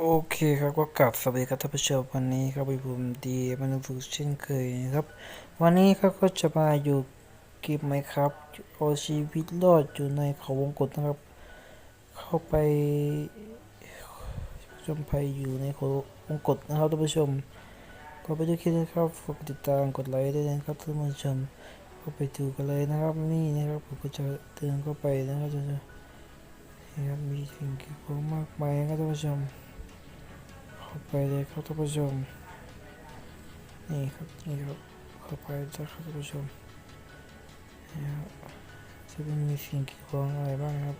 โอเคครับก็กลับสวัสดีครับท่านผู้ชมวันนี้ครับผมดีมันฟูเช่นเคยนะครับ วันนี้ครับก็จะมาอยู่เกมไหมครับเอาชีวิตรอดอยู่ในเขาวงกตนะครับ เข้าไปชมภัยอยู่ในเขาวงกตนะครับท่านผู้ชมก็ไปดูคลิปนะครับฝากติดตามกดไลค์ด้วยนะครับท่านผู้ชมก็ไปดูกันเลยนะครับนี่นะครับผมก็จะเดินเข้าไปนะครับท่านผู้ชมมีสิ่งเกี่ยวกับมากมายนะครับท่านผู้ชม เข้าไปเลยครับท่านผู้ชม นี่ครับนี่ครับเข้าไปนะครับท่านผู้ชมนี่ครับจะเป็นมีสิ่งกีดขวางอะไรบ้างครับ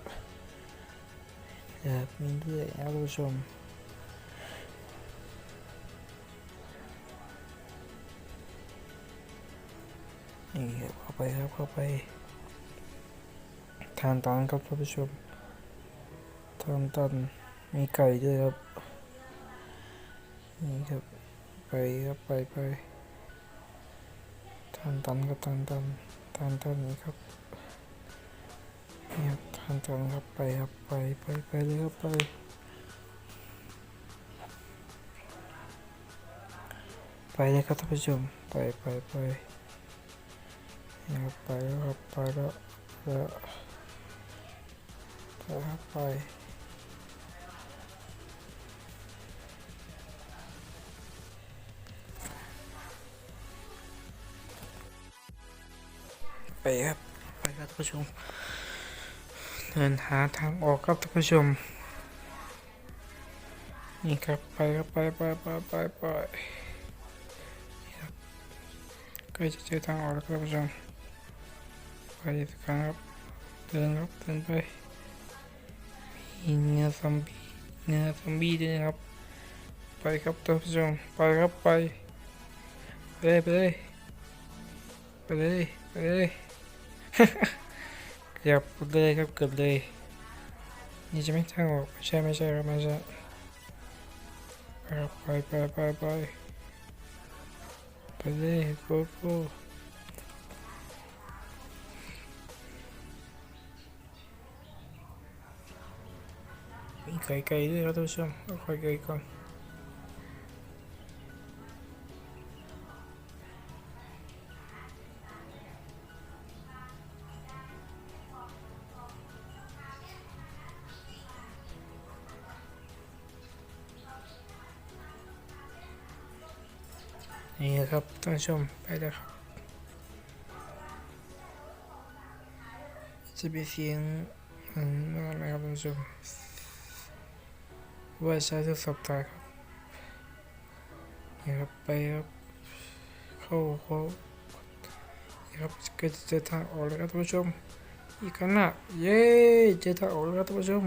แบบมีด้วยครับท่านผู้ชมนี่ครับเข้าไปครับเข้าไปทานตันครับท่านผู้ชมทานตันมีไก่ด้วยครับ นี่ครับ ไปครับไปไปทานตันครับทานตันทานตันนี่ครับนี่ครับทานตันครับไปครับไปไปไปเลยครับไปไปเลยครับท่านผู้ชมไปไปไปนี่ครับไปแล้วครับไปแล้วแล้วไปครับไป ไปครับไปครับท่านผู้ชม เดินหาทางออกครับท่านผู้ชม นี่ครับไปครับไปไปไปไปไปกล้จะเจอทางออกแล้วครับท่านผู้ชมไปสักครั้งครับเดินครับเดินไปมีเนื้อซอมบี้เนื้อซอมบี้ด้วยนะครับ ไปครับท่านผู้ชมไปครับไปไปเลยไปเลยไปเลยไปเลย เกือบเลยครับเกือบเลย นี่จะไม่ทางออกไม่ใช่ไม่ใช่ครับไม่ใช่ไปไปไปไปไปไปเลยโกโก้มีไก่ไก่ด้วยครับท่านผู้ชมเอาไข่ไก่ก่อน นี่ครับท่านผู้ชมไปแล้วครับจะมีเสียงอะไรครับท่านผู้ชมว่าใช้โทรศัพท์ถ่าครับนี่ครับไปครับเข้าเข้านี่ครับก็จะเจอทางออกแล้วครับท่านผู้ชมอีกครั้งหน้าเย้เจอทางออกแล้วครับท่านผู้ชม